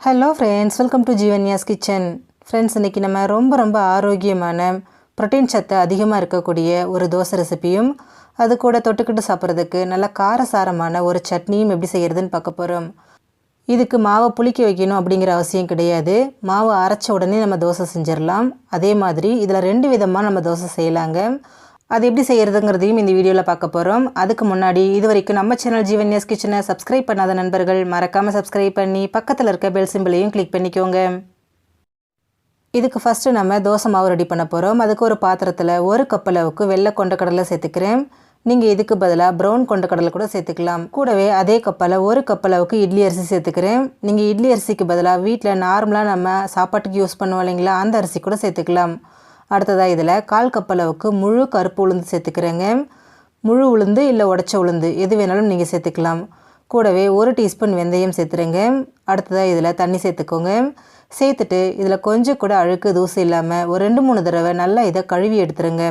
Hello friends welcome to Jeevanya's kitchen friends இன்றைக்கி நம்ம ரொம்ப ரொம்ப ஆரோக்கியமான ப்ரோட்டீன் சத்து அதிகமாக இருக்கக்கூடிய ஒரு தோசை ரெசிபியும் அது கூட தொட்டுக்கிட்டு சாப்பிட்றதுக்கு நல்ல காரசாரமான ஒரு சட்னியும் எப்படி செய்கிறதுன்னு பார்க்க போகிறோம் இதுக்கு மாவை புளிக்க வைக்கணும் அப்படிங்கிற அவசியம் கிடையாது. மாவு அரைச்ச உடனே நம்ம தோசை செஞ்சிடலாம். அதே மாதிரி இதில் ரெண்டு விதமாக நம்ம தோசை செய்யலாங்க. அது எப்படி செய்கிறதுங்கிறதையும் இந்த வீடியோவில் பார்க்க போகிறோம் அதுக்கு முன்னாடி இது வரைக்கும் நம்ம சேனல் ஜீவன்யாஸ் கிச்சனை சப்ஸ்கிரைப் பண்ணாத நண்பர்கள் மறக்காமல் சப்ஸ்கிரைப் பண்ணி பக்கத்தில் இருக்க பெல் சிம்பிளையும் கிளிக் பண்ணிக்கோங்க. இதுக்கு ஃபஸ்ட்டு நம்ம தோசை மாவு ரெடி பண்ண போகிறோம் அதுக்கு ஒரு பாத்திரத்தில் ஒரு கப் அளவுக்கு வெள்ளை கொண்டக்கடலை சேர்த்துக்கிறேன். நீங்கள் இதுக்கு பதிலாக ப்ரௌன் கொண்டக்கடலை கூட சேர்த்துக்கலாம். கூடவே அதே கப்பில் ஒரு கப் அளவுக்கு இட்லி அரிசி சேர்த்துக்கிறேன். நீங்கள் இட்லி அரிசிக்கு பதிலாக வீட்டில் நார்மலாக நம்ம சாப்பாட்டுக்கு யூஸ் பண்ணுவோம் இல்லைங்களா அந்த அரிசி கூட சேர்த்துக்கலாம். அடுத்ததாக இதில் கால் கப் அளவுக்கு முழு கருப்பு உளுந்து சேர்த்துக்கிறேங்க. முழு உளுந்து இல்லை உடச்ச உளுந்து எது வேணாலும் நீங்கள் சேர்த்துக்கலாம். கூடவே ஒரு டீஸ்பூன் வெந்தயம் சேர்த்துருங்க அடுத்ததாக இதில் தண்ணி சேர்த்துக்கோங்க. சேர்த்துட்டு இதில் கொஞ்சம் கூட அழுக்கு தூசி இல்லாமல் ஒரு ரெண்டு மூணு தடவை நல்லா இதை கழுவி எடுத்துருங்க.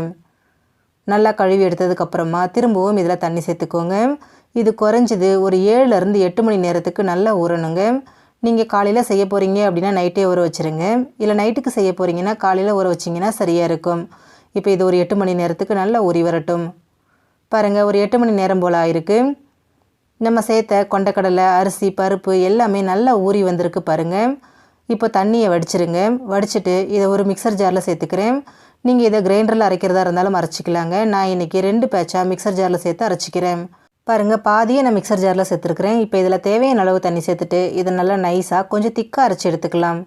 நல்லா கழுவி எடுத்ததுக்கப்புறமா திரும்பவும் இதில் தண்ணி சேர்த்துக்கோங்க. இது குறைஞ்சது ஒரு ஏழுலேருந்து எட்டு மணி நேரத்துக்கு நல்லா ஊறணுங்க. நீங்கள் காலையில் செய்ய போகிறீங்க அப்படின்னா நைட்டே ஊற வச்சுருங்க. இல்லை நைட்டுக்கு செய்ய போகிறீங்கன்னா காலையில் ஊற வச்சிங்கன்னா சரியாக இருக்கும். இப்போ இது ஒரு எட்டு மணி நேரத்துக்கு நல்லா ஊறி வரட்டும். பாருங்கள் ஒரு எட்டு மணி நேரம் போல் ஆயிருக்கு. நம்ம சேர்த்த கொண்டக்கடலை அரிசி பருப்பு எல்லாமே நல்லா ஊறி வந்திருக்கு பாருங்கள் இப்போ தண்ணியை வடிச்சிருங்க. வடிச்சிட்டு இதை ஒரு மிக்சர் ஜாரில் சேர்த்துக்கிறேன். நீங்கள் இதை கிரைண்டரில் அரைக்கிறதா இருந்தாலும் அரைச்சிக்கலாங்க. நான் இன்றைக்கி ரெண்டு பேட்சாக மிக்சர் ஜாரில் சேர்த்து அரைச்சிக்கிறேன். பாருங்கள் பாதியை நான் மிக்சர் ஜாரில் சேர்த்துருக்குறேன். இப்போ இதில் தேவையான அளவு தண்ணி சேர்த்துட்டு இதை நல்லா நைஸாக கொஞ்சம் திக்காக அரைச்சி எடுத்துக்கலாம்.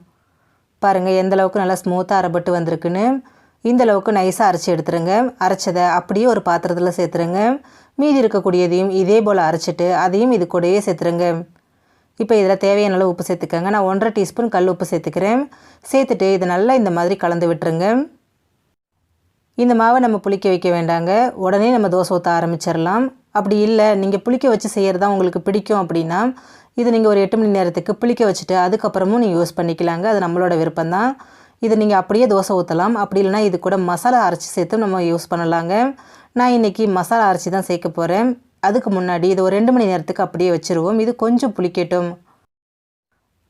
பாருங்கள் எந்த அளவுக்கு நல்லா ஸ்மூத்தாக அரைப்பட்டு வந்திருக்குன்னு. இந்த அளவுக்கு நைஸாக அரைச்சி எடுத்துருங்க. அரைச்சதை அப்படியே ஒரு பாத்திரத்தில் சேர்த்துருங்க. மீதி இருக்கக்கூடியதையும் இதே போல் அரைச்சிட்டு அதையும் இது கூடயே சேர்த்துருங்க. இப்போ இதில் தேவையான அளவு உப்பு சேர்த்துக்கோங்க. நான் ஒன்றரை டீஸ்பூன் கல் உப்பு சேர்த்துக்கிறேன். சேர்த்துட்டு இதை நல்லா இந்த மாதிரி கலந்து விட்டுருங்க. இந்த மாவை நம்ம புளிக்க வைக்க வேண்டாங்க. உடனே நம்ம தோசை ஊற்ற ஆரம்பிச்சிடலாம். அப்படி இல்லை நீங்கள் புளிக்க வச்சு செய்கிறது தான் உங்களுக்கு பிடிக்கும் அப்படின்னா இது நீங்கள் ஒரு எட்டு மணி நேரத்துக்கு புளிக்க வச்சுட்டு அதுக்கப்புறமும் நீங்கள் யூஸ் பண்ணிக்கலாங்க. அது நம்மளோட விருப்பம் தான். இது நீங்கள் அப்படியே தோசை ஊற்றலாம் அப்படி இல்லைனா இது கூட மசாலா அரைச்சி சேர்த்து நம்ம யூஸ் பண்ணலாங்க. நான் இன்றைக்கி மசாலா அரைச்சி தான் சேர்க்க போகிறேன் அதுக்கு முன்னாடி இது ஒரு ரெண்டு மணி நேரத்துக்கு அப்படியே வச்சுருவோம். இது கொஞ்சம் புளிக்கட்டும்.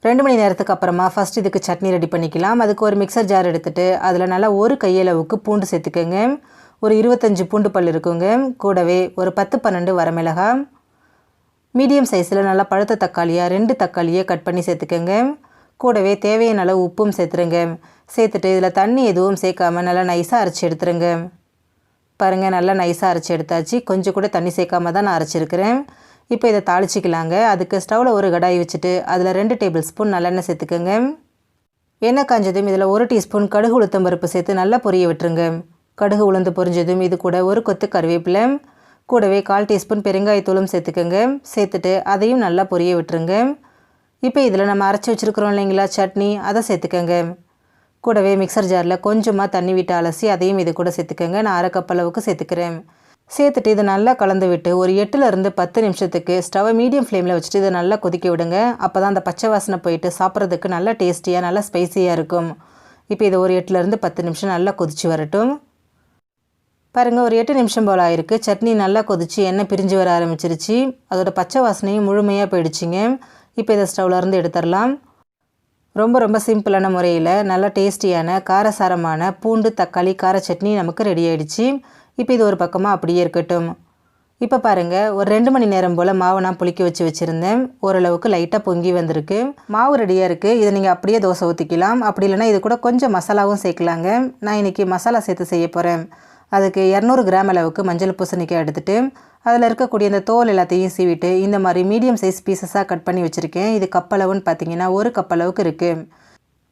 ரெண்டு மணி நேரத்துக்கு அப்புறமா ஃபஸ்ட் இதுக்கு சட்னி ரெடி பண்ணிக்கலாம். அதுக்கு ஒரு மிக்சர் ஜார் எடுத்துகிட்டு அதில் நல்லா ஒரு கையளவுக்கு பூண்டு சேர்த்துக்கோங்க. ஒரு இருபத்தஞ்சி பூண்டு பல் இருக்குங்க. கூடவே ஒரு பத்து பன்னெண்டு வரமிளகா. மீடியம் சைஸில் நல்லா பழுத்த தக்காளியாக ரெண்டு தக்காளியை கட் பண்ணி சேர்த்துக்கோங்க. கூடவே தேவையான அளவு உப்பும் சேர்த்துருங்க. சேர்த்துட்டு இதில் தண்ணி எதுவும் சேர்க்காம நல்லா நைஸாக அரைச்சி எடுத்துருங்க. பாருங்கள் நல்லா நைஸாக அரைச்சி எடுத்தாச்சு. கொஞ்சம் கூட தண்ணி சேர்க்காம தான் நான் அரைச்சிருக்கிறேன். இப்போ இதை தாளிச்சிக்கலாங்க. அதுக்கு ஸ்டவ்வில் ஒரு கடாய் வச்சுட்டு அதில் ரெண்டு டேபிள் ஸ்பூன் நல்லெண்ணெய் சேர்த்துக்கோங்க. எண்ணெய் காஞ்சதும் இதில் ஒரு டீஸ்பூன் கடுகு உளுத்தம் பருப்பு சேர்த்து நல்லா பொரிய விட்டுருங்க. கடுகு உளுந்து பொரிஞ்சதும் இது கூட ஒரு கொத்து கருவேப்பிலை கூடவே கால் டீஸ்பூன் பெருங்காயத்தூளும் சேர்த்துக்கோங்க. சேர்த்துட்டு அதையும் நல்லா பொரிய விட்டுருங்க. இப்போ இதில் நம்ம அரைச்சி வச்சுருக்குறோம் இல்லைங்களா சட்னி அதை சேர்த்துக்கோங்க. கூடவே மிக்சர் ஜாரில் கொஞ்சமாக தண்ணி விட்டு அலசி அதையும் இது கூட சேர்த்துக்கோங்க. நான் அரை கப் அளவுக்கு சேர்த்துக்கிறேன். சேர்த்துட்டு இதை நல்லா கலந்து விட்டு ஒரு எட்டுலேருந்து பத்து நிமிஷத்துக்கு ஸ்டவ்வை மீடியம் ஃப்ளேமில் வச்சுட்டு இதை நல்லா கொதிக்க விடுங்க. அப்போ தான் அந்த பச்சை வாசனை போயிட்டு சாப்பிட்றதுக்கு நல்லா டேஸ்டியாக நல்லா ஸ்பைசியாக இருக்கும். இப்போ இதை ஒரு எட்டுலேருந்து பத்து நிமிஷம் நல்லா கொதிச்சு வரட்டும். பாருங்கள் ஒரு எட்டு நிமிஷம் போல் ஆயிருக்கு. சட்னி நல்லா கொதிச்சு எண்ணெய் பிரிஞ்சு வர ஆரம்பிச்சிருச்சு. அதோட பச்சை வாசனையும் முழுமையாக போயிடுச்சிங்க. இப்போ இதை ஸ்டவ்லேருந்து எடுத்துடலாம். ரொம்ப ரொம்ப சிம்பிளான முறையில் நல்லா டேஸ்டியான காரசாரமான பூண்டு தக்காளி கார சட்னி நமக்கு ரெடி ஆகிடுச்சு இப்போ இது ஒரு பக்கமாக அப்படியே இருக்கட்டும். இப்போ பாருங்கள் ஒரு ரெண்டு மணி நேரம் போல் மாவு நான் புளிக்க வச்சு வச்சுருந்தேன். ஓரளவுக்கு லைட்டாக பொங்கி வந்திருக்கு. மாவு ரெடியாக இருக்குது இதை நீங்கள் அப்படியே தோசை ஊற்றிக்கலாம் அப்படி இல்லைனா இது கூட கொஞ்சம் மசாலாவும் சேர்க்கலாங்க. நான் இன்றைக்கி மசாலா சேர்த்து செய்ய போகிறேன் அதுக்கு இரநூறு கிராம் அளவுக்கு மஞ்சள் பூசணிக்காய் எடுத்துகிட்டு அதில் இருக்கக்கூடிய இந்த தோல் எல்லாத்தையும் சீவிட்டு இந்த மாதிரி மீடியம் சைஸ் பீசஸாக கட் பண்ணி வச்சுருக்கேன். இது கப்பளவுன்னு பார்த்தீங்கன்னா ஒரு கப் அளவுக்கு இருக்குது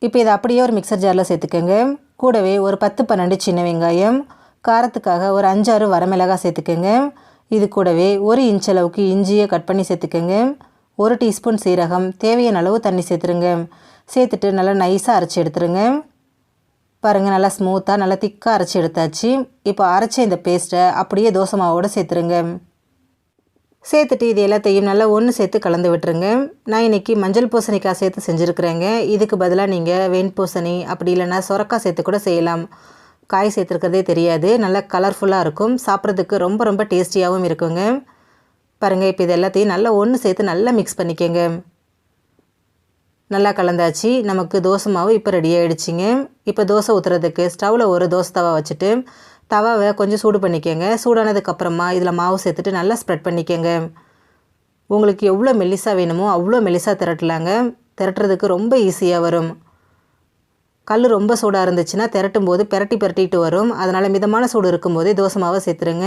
இப்போ இதை அப்படியே ஒரு மிக்சர் ஜாரில் சேர்த்துக்கோங்க. கூடவே ஒரு பத்து பன்னெண்டு சின்ன வெங்காயம் காரத்துக்காக ஒரு அஞ்சாறு வரமிளகாய் சேர்த்துக்கோங்க. இது கூடவே ஒரு இன்ச் அளவுக்கு இஞ்சியை கட் பண்ணி சேர்த்துக்கோங்க. ஒரு டீஸ்பூன் சீரகம் தேவையான அளவு தண்ணி சேர்த்துருங்க. சேர்த்துட்டு நல்லா நைஸாக அரைச்சி எடுத்துருங்க. பாருங்கள் நல்லா ஸ்மூத்தாக நல்லா திக்காக அரைச்சி எடுத்தாச்சு. இப்போ அரைச்ச இந்த பேஸ்ட்டை அப்படியே தோசை மாவோடு சேர்த்துருங்க. சேர்த்துட்டு இது எல்லாத்தையும் நல்லா ஒன்று சேர்த்து கலந்து விட்டுருங்க. நான் இன்றைக்கி மஞ்சள் பூசணிக்காய் சேர்த்து செஞ்சுருக்குறேங்க. இதுக்கு பதிலாக நீங்கள் வெண் பூசணி அப்படி இல்லைன்னா சுரக்காய் சேர்த்து கூட செய்யலாம். காய் சேர்த்துருக்கிறதே தெரியாது. நல்லா கலர்ஃபுல்லாக இருக்கும். சாப்பிட்றதுக்கு ரொம்ப ரொம்ப டேஸ்டியாகவும் இருக்குங்க. பாருங்கள் இப்போ இது எல்லாத்தையும் நல்லா ஒன்று சேர்த்து நல்லா மிக்ஸ் பண்ணிக்கோங்க. நல்லா கலந்தாச்சு. நமக்கு தோசை மாவு இப்போ ரெடி ஆகிடுச்சிங்க இப்போ தோசை ஊற்றுறதுக்கு ஸ்டவ்வில் ஒரு தோசை தவா வச்சுட்டு தவாவை கொஞ்சம் சூடு பண்ணிக்கோங்க. சூடானதுக்கப்புறமா இதில் மாவு சேர்த்துட்டு நல்லா ஸ்ப்ரெட் பண்ணிக்கோங்க. உங்களுக்கு எவ்வளோ மெல்லிசாக வேணுமோ அவ்வளோ மெல்லிசாக திரட்டலாங்க. திரட்டுறதுக்கு ரொம்ப ஈஸியாக வரும். கல் ரொம்ப சூடாக இருந்துச்சுன்னா திரட்டும் போது பெரட்டி பெரட்டிட்டு வரும். அதனால் மிதமான சூடு இருக்கும்போதே தோசை மாவை சேர்த்துருங்க.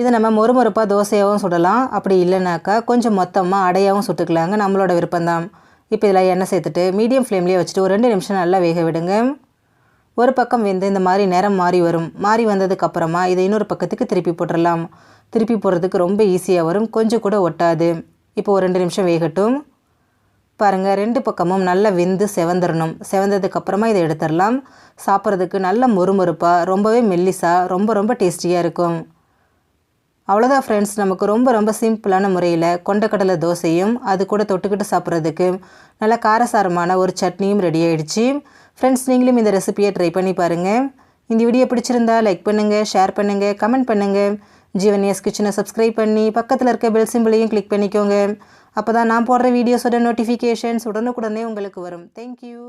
இதை நம்ம மொறுமொறுப்பாக தோசையாகவும் சுடலாம். அப்படி இல்லைனாக்கா கொஞ்சம் மொத்தமாக அடையாகவும் சுட்டுக்கலாங்க. நம்மளோட விருப்பம்தான். இப்போ இதில் எண்ணெய் சேர்த்துட்டு மீடியம் ஃப்ளேம்லேயே வச்சுட்டு ஒரு ரெண்டு நிமிஷம் நல்லா வேக விடுங்க. ஒரு பக்கம் வெந்து இந்த மாதிரி நேரம் மாறி வரும். மாறி வந்ததுக்கப்புறமா இதை இன்னொரு பக்கத்துக்கு திருப்பி போட்டுடலாம். திருப்பி போடுறதுக்கு ரொம்ப ஈஸியாக வரும். கொஞ்சம் கூட ஒட்டாது. இப்போ ஒரு ரெண்டு நிமிஷம் வேகட்டும். பாருங்கள் ரெண்டு பக்கமும் நல்லா வெந்து செவந்துடணும் செவந்ததுக்கப்புறமா இதை எடுத்துடலாம். சாப்பிட்றதுக்கு நல்ல மொறுமொறுப்பாக ரொம்பவே மெல்லிசாக ரொம்ப ரொம்ப டேஸ்டியாக இருக்கும். அவ்வளோதான் ஃப்ரெண்ட்ஸ் நமக்கு ரொம்ப ரொம்ப சிம்பிளான முறையில் கொண்டக்கடலை தோசையும் அது கூட தொட்டுக்கிட்டு சாப்பிட்றதுக்கு நல்ல காரசாரமான ஒரு சட்னியும் ரெடி ஆகிடுச்சு ஃப்ரெண்ட்ஸ் நீங்களும் இந்த ரெசிபியை ட்ரை பண்ணி பாருங்கள் இந்த வீடியோ பிடிச்சிருந்தா லைக் பண்ணுங்கள் ஷேர் பண்ணுங்கள் கமெண்ட் பண்ணுங்கள் ஜீவன்யாஸ் கிச்சனை சப்ஸ்கிரைப் பண்ணி பக்கத்தில் இருக்க பெல் சிம்பிளையும் கிளிக் பண்ணிக்கோங்க. அப்போ தான் நான் போடுற வீடியோஸோட நோட்டிஃபிகேஷன்ஸ் உடனுக்குடனே உங்களுக்கு வரும். தேங்க்யூ